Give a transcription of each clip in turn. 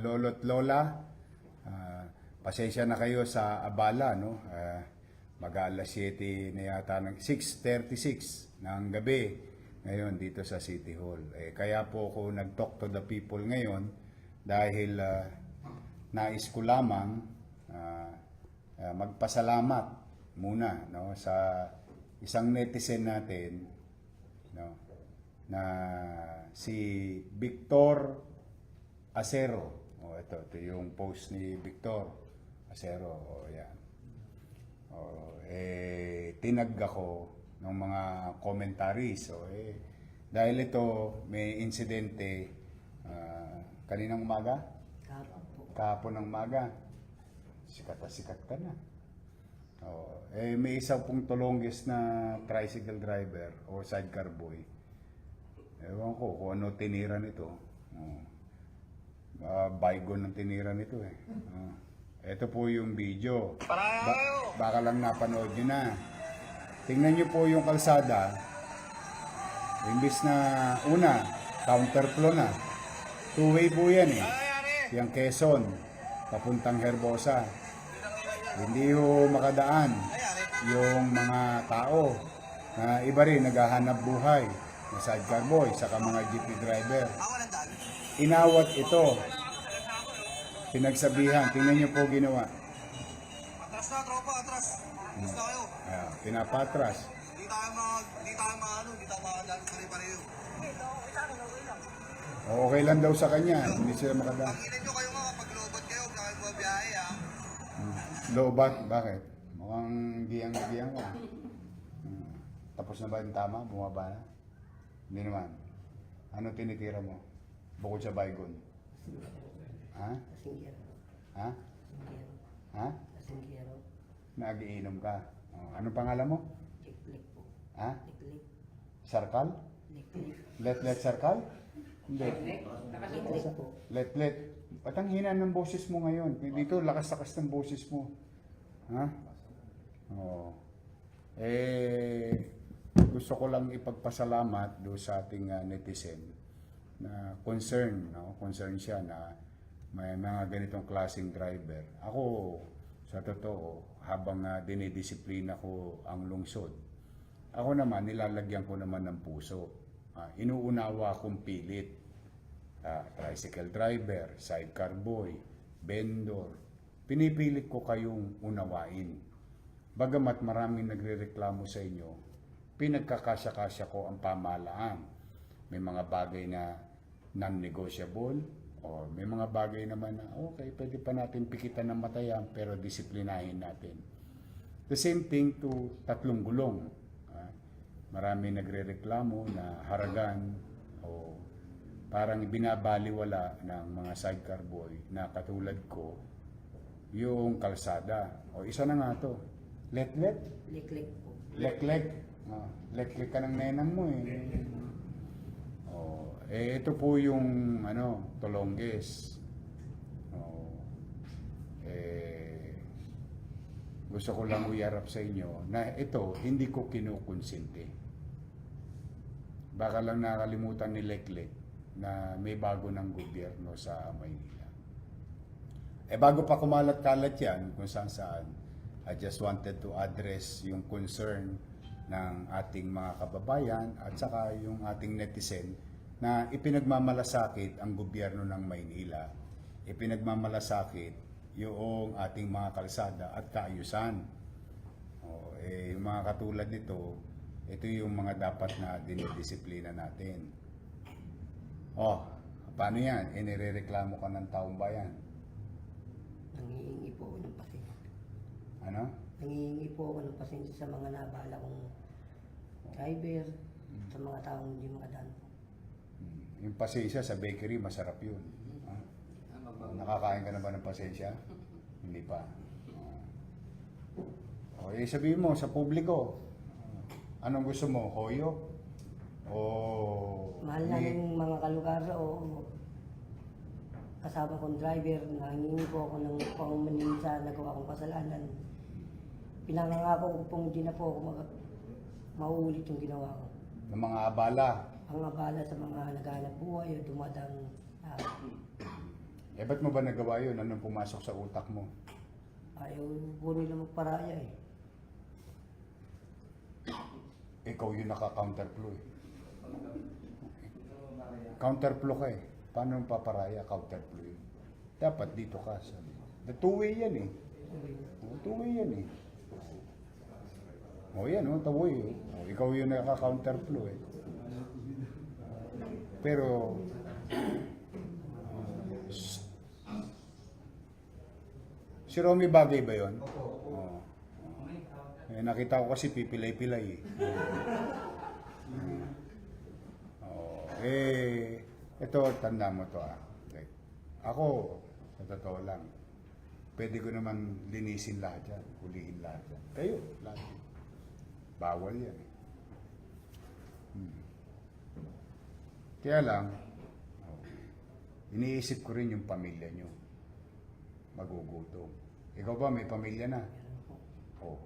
lolo't lola, ah, pasensya na kayo sa abala, no? Ah, mag-aalas 7 na yata ng 6.36 ng gabi ngayon dito sa City Hall. Eh, kaya po ako nag-talk to the people ngayon dahil ah, nais ko lamang ah, ah, magpasalamat muna no sa isang netizen natin no na si Victor Acero. O ito, ito yung post ni Victor Acero. O yan. O, eh, tinag ako ng mga commentaries. O, eh, dahil ito, may insidente ah, kaninang umaga, Kapag po. kahapon ng umaga, sikat na sikat ka na. Oh, eh may isa pong tulongges na tricycle driver o sidecar boy. Ewan ko kung ano tinira nito. Oh. Ah, bygone ang tinira nito eh. Oh. Ito po yung video. Ba- baka lang napanood nyo na. Tingnan nyo po yung kalsada. Imbis na una, counterflow na. Two-way po yan eh. Yung Quezon, papuntang Herbosa. Hindi ho makadaan yung mga tao na iba rin naghahanap buhay na sidecar boy, saka mga jeepney driver. Inawat ito. Pinagsabihan. Tingnan niyo po ginawa. Atras na, tropa, atras. Atras na kayo. Ayan, pinapatras. Hindi tayo mga, hindi tayo mga ano, hindi tayo dahil pare-pareho. Okay lang daw sa kanya. Hindi sila makadaan. Panginin nyo kayo nga kapag lobot kayo, na kayo bumabiyahe ha. Lobat, bakit? Mukhang giyang-giyang ka. Hmm. Tapos na ba yung tama? Bumaba na? Hindi naman. Ano tinitira mo? Bukod sa baygon. Ha? Kasinggero. Ha? Kasinggero. Ha? Kasinggero. Nagiinom ka. Oh, anong pangalan mo? Liklik po. Ha? Liklik. Sarkal? Liklik. Let-let sarkal? Hindi. Liklik po. Let-let. Ba't ang hina ng boses mo ngayon? Dito, lakas-lakas ng boses mo. Ha? Oo. Eh, gusto ko lang ipagpasalamat do sa ating ah, netizen na concern, no? Concern siya na may mga ganitong klaseng driver. Ako, sa totoo, habang uh, dinidisiplina ko ang lungsod, ako naman, nilalagyan ko naman ng puso. Ah, inuunawa kong pilit ah, tricycle driver, sidecar boy, vendor. Pinipilit ko kayong unawain. Bagamat maraming nagrereklamo sa inyo, pinagkakasya-kasya ko ang pamahalaan. May mga bagay na non-negotiable o may mga bagay naman na okay, pwede pa natin pikitan ng matayan pero disiplinahin natin. The same thing to tatlong gulong. Ah, marami nagrereklamo na haragan o parang binabaliwala ng mga sidecar boy na katulad ko yung kalsada. O isa na nga to. Let-let. Liklik po. Lek-lek. Ah, lek-lek ka ng nenang mo eh. Oh, eh ito po yung ano, Tolongges. Oh, eh gusto ko lang uyarap sa inyo na ito hindi ko kinukonsinti. Baka lang nakalimutan ni Leklek na may bago ng gobyerno sa Maynila. Eh bago pa kumalat-kalat yan kung saan saan, I just wanted to address yung concern ng ating mga kababayan at saka yung ating netizen na ipinagmamalasakit ang gobyerno ng Maynila. Ipinagmamalasakit yung ating mga kalsada at kaayusan. O, eh, yung mga katulad nito, ito yung mga dapat na dinidisiplina natin. Oh, paano yan? Eh, nirereklamo ka ng taong bayan. Nangihingi po ako ng pasensya. Ano? Nangihingi po ako ng pasensya sa mga nabala kong driver, sa mga taong hindi makadaan po. Yung pasensya sa bakery, masarap yun. Ha? Nakakain ka na ba ng pasensya? Hindi pa. O, eh, sabihin mo sa publiko, anong gusto mo? Hoyo? O... Mahal na may- ng mga kalugar o kasama kong driver, nangingi po ako ng pangumanin sa nagawa kong kasalanan. Pinangangako ko pong hindi na po ako mag- mauulit yung ginawa ko. ng mga abala. Ang abala sa mga naghanap buhay o dumadang ah, Eh, ba't mo ba nagawa yun? Anong pumasok sa utak mo? Ayaw po nila magparaya eh. Ikaw yung naka-counterflow eh. Counterflow ka eh. Paano yung paparaya? Counterflow yun. Dapat dito ka. Sabi. The two-way yan eh. Oh, two-way yan eh. O yan, oh, tawoy. Oh. Oh, ikaw yung naka-counterflow eh. Pero, si Romy bagay ba yun? Oo. Eh, nakita ko kasi pipilay-pilay eh. Oo. Eh, ito, tanda mo to ah. Like, ako, sa totoo lang, pwede ko naman linisin lahat yan, hulihin lahat yan. Kayo, lahat yan. Bawal yan eh. Hmm. Kaya lang, iniisip ko rin yung pamilya nyo. Magugutom. Ikaw ba, may pamilya na? Po. Oh.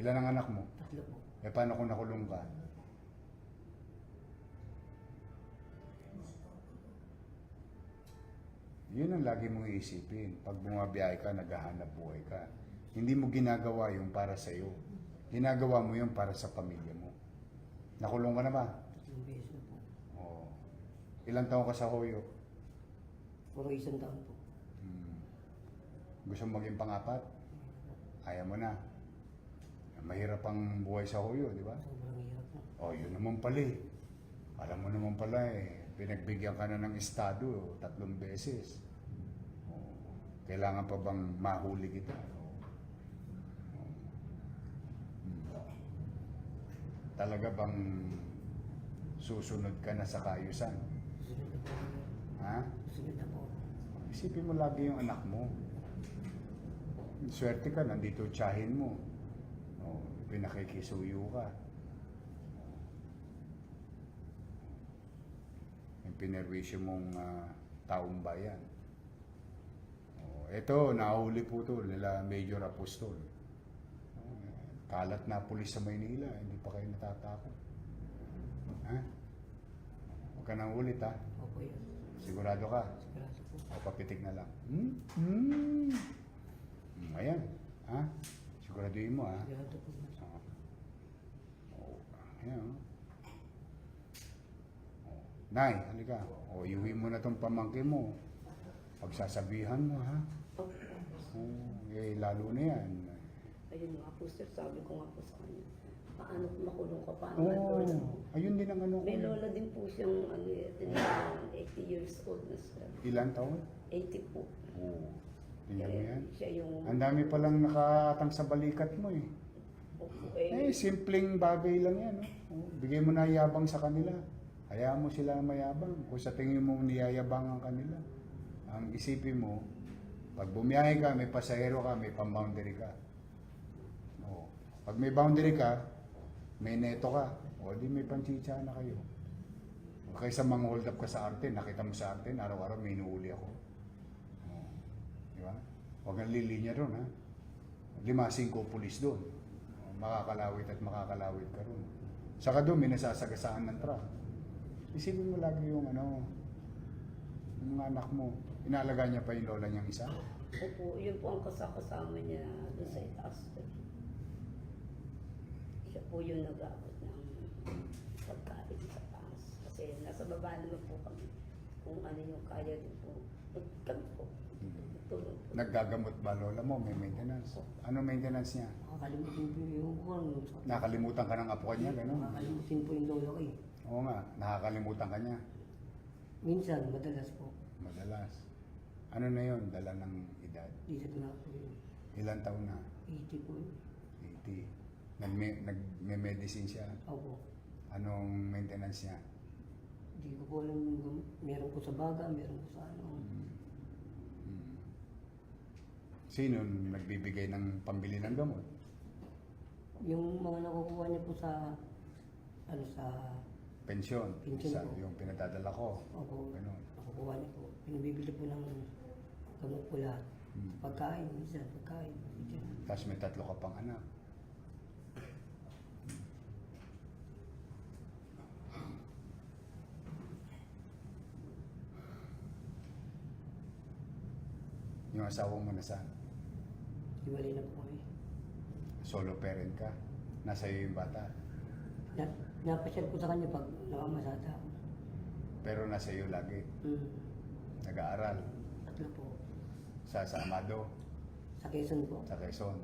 Ilan ang anak mo? Tatlo po. Eh, paano kung nakulong ka? Yun ang lagi mong iisipin. Pag bumabiyahe ka, naghahanap buhay ka. Hindi mo ginagawa yung para sa iyo. Ginagawa mo yung para sa pamilya mo. Nakulong ka na ba? Tatlong beses. Oo. Ilang taon ka sa Hoyo? Puro isang taon po. Hmm. Gusto mo maging pangapat? Ayaw mo na. Mahirap ang buhay sa Hoyo, di ba? Sobrang hirap po. Oh, yun naman pala eh. Alam mo naman pala eh, pinagbigyan ka na ng estado oh, tatlong beses. Oh, kailangan pa bang mahuli kita? Oh. Hmm. Talaga bang susunod ka na sa kayusan? Ha? Susunod na po. Isipin mo lagi yung anak mo. Swerte ka, nandito tsahin mo. Oh, pinakikisuyo ka. Yung pinerwisyo mong ah, taong bayan. Oh, ito, nahuli po to nila Major Apostol. Kalat na pulis sa Maynila, hindi pa kayo natatakot. Ha? Huwag ka nang ulit ha. Opo yun. Sigurado ka. Sigurado po. O papitik na lang. Hmm? Hmm. Hmm, ayan. Ha? Siguraduhin mo ha. Sigurado po. Oo. Oh, ayan. oh. Nay, halika. O, iuwi mo na tong pamangkin mo. Pagsasabihan mo ha. Oh, eh, lalo na yan. Ayun nga po sir, sabi ko nga po sa kanya, paano makulong ka, paano Oh, nga lola? ayun din ang ano ko. May lola din po siyang ano, eh, tinatawag, 80 years old na sir. Ilan taon? 80 po. Oo. Tingnan mo yan. Siya yung, Ang dami palang nakatang sa balikat mo eh. Opo, Eh, eh, simpleng bagay lang yan. No? Oh, Bigay mo na yabang sa kanila. Hayaan mo sila mayabang. Kung sa tingin mo niyayabang ang kanila. Ang isipin mo, pag bumiyahe ka, may pasahero ka, may pang-boundary ka. Oh. Pag may boundary ka, may neto ka. O di may panchicha na kayo. Kaysa mang hold up ka sa arte, nakita mo sa arte, araw-araw may inuuli ako. Oh. Di ba? Huwag kang lilinya doon, ha? Lima, singko pulis doon. Oh, Makakalawit at makakalawit ka ron. Saka doon, may nasasagasaan ng truck. Isipin mo lagi yung ano, yung mga anak mo. Inaalaga niya pa yung lola niyang isa. opo, yun po ang kasakasama niya doon sa itaas. Siya po yung nag-aabot ng pagkain sa taas. Kasi nasa baba naman po kami. Kung ano yung kaya din po. Kami po. Tulong po. Naggagamot ba lola mo? May maintenance. Ano maintenance niya? Nakakalimutin po yung kung Nakalimutan ka ng apo niya, gano'n? Nakakalimutin po yung lolo ko eh. Oo nga, nakakalimutan ka niya. Minsan, madalas po. Madalas. Ano na yon Dala ng edad. Dito na po yun. Ilan taon na? 80 po yun. 80. Nagme, nagme-medicine siya. Opo. Anong maintenance niya? Hindi ko po alam yung. Meron ko sa baga, meron ko sa ano. Hmm. Sino nagbibigay ng pambili ng gamot? Yung mga nakukuha niya po sa, ano sa, Pensyon. Pensyon po. yung pinadadala ko. opo, Ganun. nakukuha niya po. Pinabibili po ng gamot po lahat. Hmm. Pagkain, minsan, pagkain. Minsan. Tapos may tatlo ka pang anak. Yung asawa mo nasaan? Hiwalay na po kami. Solo parent ka? Nasa iyo yung bata? Na, napasyal ko sa kanya pag nakamasada ako. Pero nasa iyo lagi. Hmm. Nag-aaral. Tatlo po. Sa, sa Amado, Sa Quezon po. sa Quezon.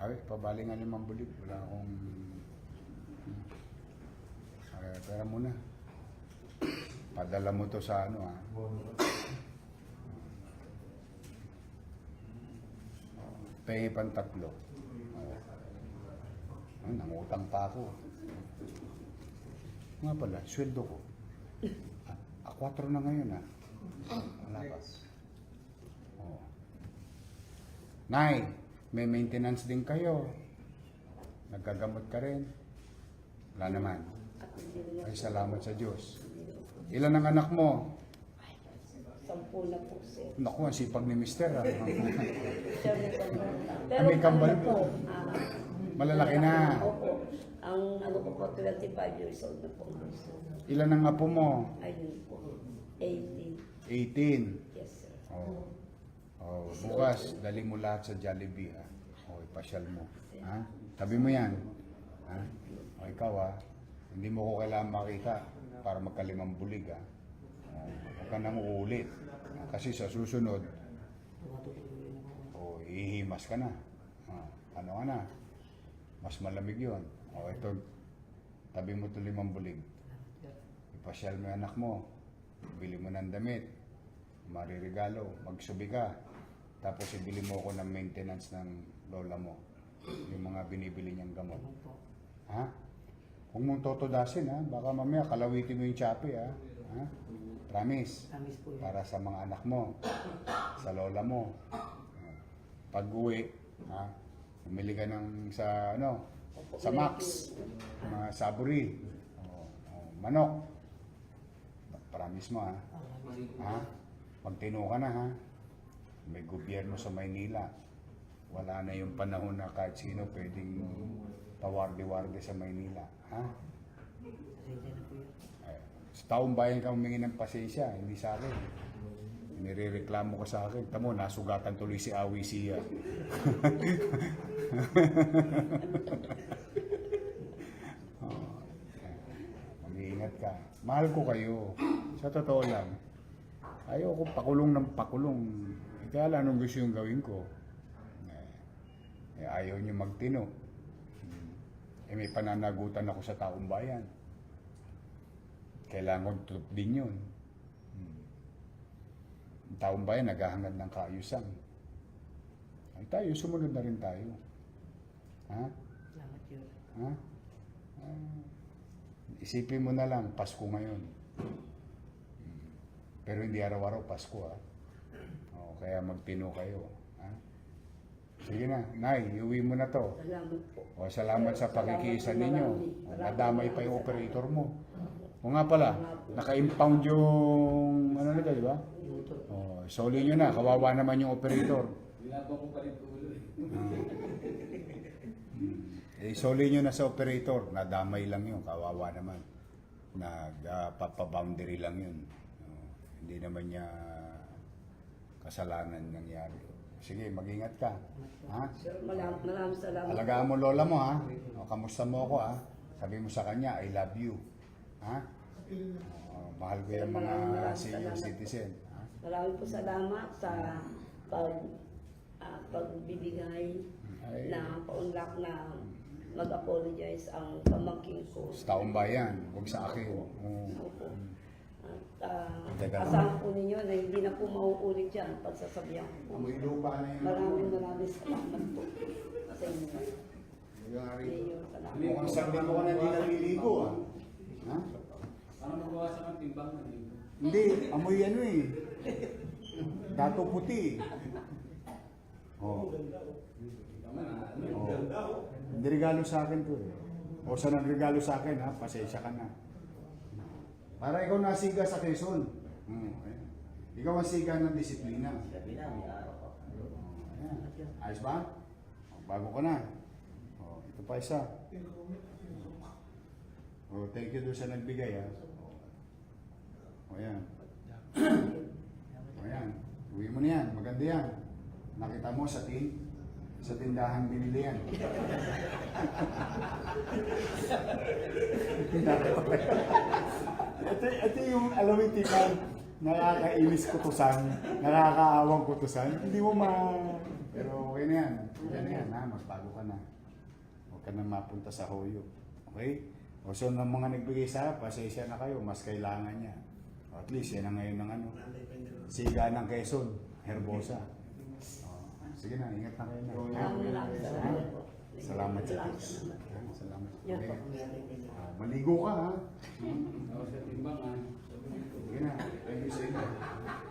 Ay, pabalingan ni Mambulit. Wala akong... Ay, pera muna. Padala mo to sa ano ha. Pengi pang tatlo. Oh. Ah, nangutang pa ako. Nga pala, sweldo ko. Ah, ah, 4 na ngayon ah. Wala pa. Oh. Nay, may maintenance din kayo. Nagkagamot ka rin. Wala naman. Ay, salamat sa Diyos. Ilan ang anak mo? Sampu na po, sir. Naku, ang sipag ni Mister. Ah. May kambal. Ah, may kambal ano po. ah, Malalaki na. Opo. Ang ano ko po, 25 years old na po. Ilan ang apo mo? ayun po. 18. 18. Yes, sir. Oh. Oh, bukas, dali mo lahat sa Jollibee, ha? Oh, ipasyal mo. Ha? Tabi mo yan. Ha? O, ikaw, ha? Hindi mo ko kailangan makita para magkalimang bulig, ha? Oh, huwag ka nang uulit. Kasi sa susunod, o ihimas ka na. Ah, ano ka na? Mas malamig yon. O ito, tabi mo ito limang bulig. Ipasyal mo yung anak mo. Bili mo ng damit. Maririgalo. Magsubi ka. Tapos ibili mo ako ng maintenance ng lola mo. Yung mga binibili niyang gamot. Ha? Huwag mong totodasin ha. Baka mamaya kalawitin mo yung chape ha. ha? Promise Promise po yun. para sa mga anak mo, sa lola mo. Pag uwi, ha, umili ka ng sa ano, sa Max, mga saburi, o, o, manok. Promise mo ha. Ha? Magtino ka na ha. May gobyerno sa Maynila. Wala na yung panahon na kahit sino pwedeng pawarde-warde sa Maynila. Ha? Pasensya na po yun. Sa taong bayan ka humingi ng pasensya, hindi sa akin. Nirereklamo ka sa akin. Tamo, nasugatan tuloy si Awi siya. oh, mag-iingat ka. Mahal ko kayo. Sa totoo lang. Ayaw ko pakulong ng pakulong. Kaya lang anong gusto yung gawin ko. Eh, eh, ayaw niyo magtino. Eh, may pananagutan ako sa taong bayan. Kailangan tutup din yun. Hmm. Ang taong bayan naghahangad ng kaayusan. Ay tayo, sumunod na rin tayo. Ha? Salamat yun. Ha? Ah, isipin mo na lang, Pasko ngayon. Hmm. Pero hindi araw-araw Pasko ha. O, kaya magtino kayo. Sige na, Nay, iuwi mo na to. Salamat po. O, salamat sa po, ninyo. O, nadamay pa yung operator mo. O nga pala, naka-impound yung ano nito, di ba? O, soli nyo na, kawawa naman yung operator. Binabang ko pa rin tulo eh. Eh, soli nyo na sa operator, nadamay lang yun, kawawa naman. Nagpapaboundary lang yun. O, hindi naman niya kasalanan nangyari. Sige, mag-ingat ka. Ha? Sir, maraming, maraming salamat. Alagaan mo lola mo ha. O, kamusta mo ako ha. Sabi mo sa kanya, I love you. Ha? O, mahal ko yung mga Maraming senior salamat citizen. Ha? Maraming po salamat sa pag, ah, pagbibigay Ay. na paunlak na mag-apologize ang pamangkin ko. Sa taong bayan, huwag sa akin. O, Opo. At uh, asahan po ninyo na hindi na po mauulit yan pagsasabihan ko po. amoy lupa na yun. Maraming maraming salamat po sa inyo. Yung Sa ari. inyo, salamat. Mukhang sabi ko ka na hindi naliligo ah. Ha? Ano mabawasan ang timbang na dito? Hindi, amoy ano eh. Dato puti. Oh. Oh. Hindi regalo sa akin to eh. O sa nagregalo sa akin ha, pasensya ka na. Para ikaw nasiga sa Quezon. Hmm, ayan. Ikaw ang siga ng disiplina. Ayan. Ayos ba? O, bago ka na. O, ito pa isa. Oh, thank you doon sa nagbigay ha. O yan. O yan. Uwi mo na yan. Maganda yan. Nakita mo sa tin sa tindahan binili yan. ito, ito yung, alam mo yung tindahan, nakakainis kutusan, nakakaawang kutusan. Hindi mo ma... Pero okay na yan. Okay na yan ha. Magbago ka na. Huwag ka na mapunta sa hoyo. Okay? O so, ng mga nagbigay sa pasensya na kayo, mas kailangan niya. At least, yan ang ngayon ng ano. Siga ng Quezon, Herbosa. O, sige na, ingat na kayo na. Salamat po. Salamat sa Diyos. Salamat. Ah, Maligo ka ha. Ako sa timbang. Sige na, thank you sa inyo.